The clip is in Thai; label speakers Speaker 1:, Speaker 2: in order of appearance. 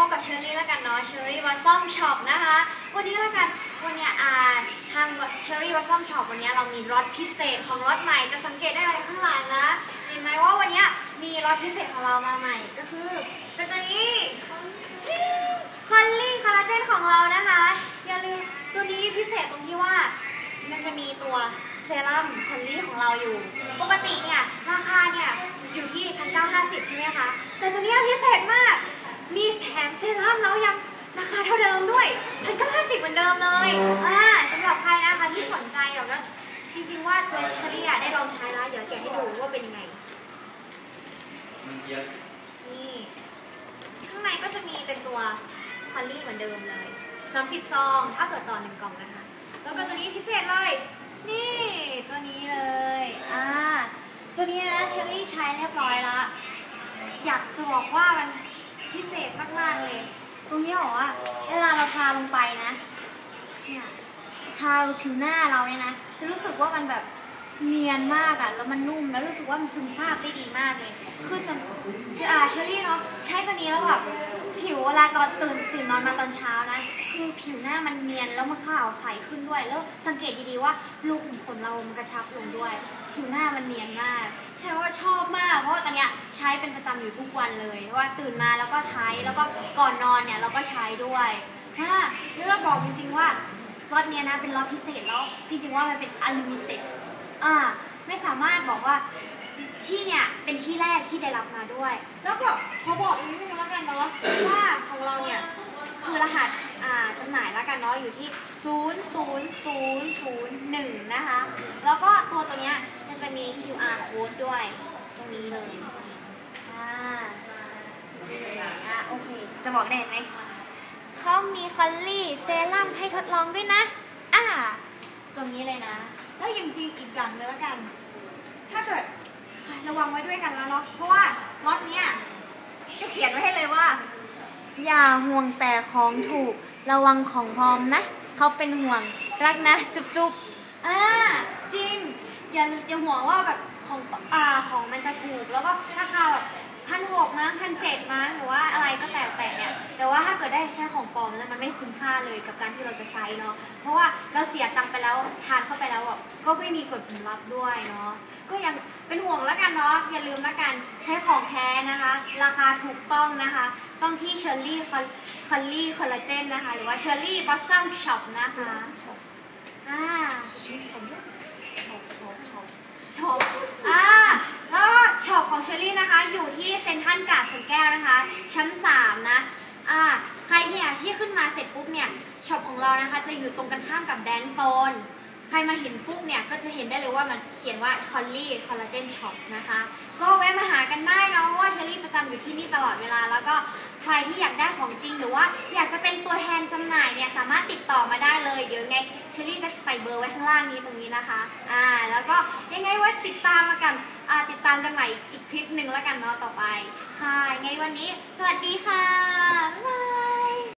Speaker 1: พบกับเชอรี่แล้วกันเนาะเชอรี่วัซซัมช็อปนะคะ วันนี้แล้วกันวันนี้อ่าทางเชอรี่วัซซัมช็อปวันนี้เรามีรถพิเศษของรถใหม่จะสังเกตได้เลยข้างหลังนะเห็นไหมว่าวันนี้มีรถพิเศษของเรามาใหม่ก็คือเป็นตัวนี้คอลลี่คอลลาเจนของเรานะคะ อย่าลืมตัวนี้พิเศษตรงที่ว่ามันจะมีตัวเซรั่มคอลลี่ของเราอยู่ ปกติเนี่ยราคาเนี่ยอยู่ที่ 1,950 ใช่ไหมคะ แต่ตัวนี้พิเศษมาก มีแถมเซรั่มแล้วยังราคาเท่าเดิมด้วย1,950เหมือนเดิมเลยอ่าสำหรับใครนะคะที่สนใจเดี๋ยวก็จริง ๆ ว่าตัวเชอรี่อะได้ลองใช้แล้ว เดี๋ยวแกะให้ดูว่าเป็นยังไง
Speaker 2: มันเยอะ
Speaker 1: นี่ข้างในก็จะมีเป็นตัวคอลลี่เหมือนเดิมเลย30ซองถ้าเกิดต่อหนึ่งกล่องนะคะ แล้วก็ตัวนี้พิเศษเลย นี่ตัวนี้เลยอ่าตัวนี้นะเชอรี่ใช้เรียบร้อยแล้วอยากจะบอกว่ามัน พิเศษมากๆเลย ตรงนี้บอกว่าเวลาเราทาลงไปนะเนี่ยทาผิวหน้าเราเนี่ยนะ จะรู้สึกว่ามันแบบเนียนมากอะแล้วมันนุ่ม แล้วรู้สึกว่ามันซึมซาบได้ดีมากเลย คือฉันอ่าเชอรี่เนาะใช้ตัวนี้แล้วแบบผิวเวลาตอนตื่นตื่นนอนมาตอนเช้านะ คือผิวหน้ามันเนียนแล้วมันขาวใสขึ้นด้วย แล้วสังเกตดีๆว่ารูขุมขนเรามันกระชับลงด้วย ผิวหน้ามันเนียนมาก ใช่ว่าชอบมาก เพราะว่าตอนเนี้ยใช้เป็นประจำอยู่ทุกวันเลยว่าตื่นมาแล้วก็ใช้แล้วก็ก่อนนอนเนี่ยเราก็ใช้ด้วยอ่าแล้วเราบอกจริงๆว่ารถเนี้ยนะเป็นรถพิเศษแล้วจริงๆว่ามันเป็นอลิมิเต็ดอ่าไม่สามารถบอกว่าที่เนี่ยเป็นที่แรกที่ได้รับมาด้วย แล้วก็ขอบอกนิดนึงแล้วกันเนาะว่าของเราเนี่ย คือรหัสอ่าจำหน่ายแล้วกันเนาะอยู่ที่ 00001 นะคะ แล้วก็ตัวตัวเนี้ยมันจะมี QR code ด้วย รงนี้เลย อ่าอ่าโอเค จะบอกได้ไหม เขามีคอลลี่เซรั่มให้ทดลองด้วยนะ อ่า ตรงนี้เลยนะ แล้วยังจริงอีกอย่างเลยแล้วกัน ถ้าเกิดระวังไว้ด้วยกันแล้วเนาะ เพราะว่าล็อตเนี้ยจะเขียนไว้ให้เลยว่า อย่าห่วงแต่ของถูก ระวังของพร้อมนะ เขาเป็นห่วง รักนะ จุ๊บจุ๊บอ่า จริง อย่าอย่าห่วงว่าแบบของ อ่า ของ นเจ็ดมั้งหรือว่าอะไรก็แต่แต่เนี่ยแต่ว่าถ้าเกิดได้ใช้ของปลอมแล้วมันไม่คุ้มค่าเลยกับการที่เราจะใช้เนาะเพราะว่าเราเสียตังค์ไปแล้วทานเข้าไปแล้วอะก็ไม่มีกฎผลลัพธ์ด้วยเนาะก็ยังเป็นห่วงแล้วกันเนาะอย่าลืมแล้วกันใช้ของแท้นะคะ ราคาถูกต้องนะคะ ต้องที่เชอร์รี่คอลลี่คอลลาเจนนะคะ หรือว่าเชอร์รี่บอสซัมช็อปนะคะอ่าช็อปอ่าแล้วก็ช็อป ของเชอรี่นะคะ อยู่ที่เซ็นทรัลกาดสวนแก้วนะคะ ชั้น 3 นะอ่าใครเนี่ยที่ขึ้นมาเสร็จปุ๊บเนี่ยช็อปของเรานะคะ จะอยู่ตรงกันข้ามกับแดนโซน ใครมาเห็นปุ๊บเนี่ยก็จะเห็นได้เลยว่ามันเขียนว่าคอลลี่คอลลาเจนช็อปนะคะ ก็แวะมาหากันได้เนาะเพราะว่าเชอรี่ประจำอยู่ที่นี่ตลอดเวลา แล้วก็ใครที่อยากได้ของจริงหรือว่าอยากจะเป็นตัวแทนจำหน่ายเนี่ยสามารถติดต่อมาได้ เยเยอะไงเชอรี่จะใส่เบอร์ไว้ข้างล่างนี้ตรงนี้นะคะอ่าแล้วก็ยังไงไว้ติดตามมากันอ่าติดตามกันใหม่อีกคลิปหนึ่งแล้วกันเนาะต่อไป ค่ะยังไงวันนี้ สวัสดีค่ะบ๊ายบาย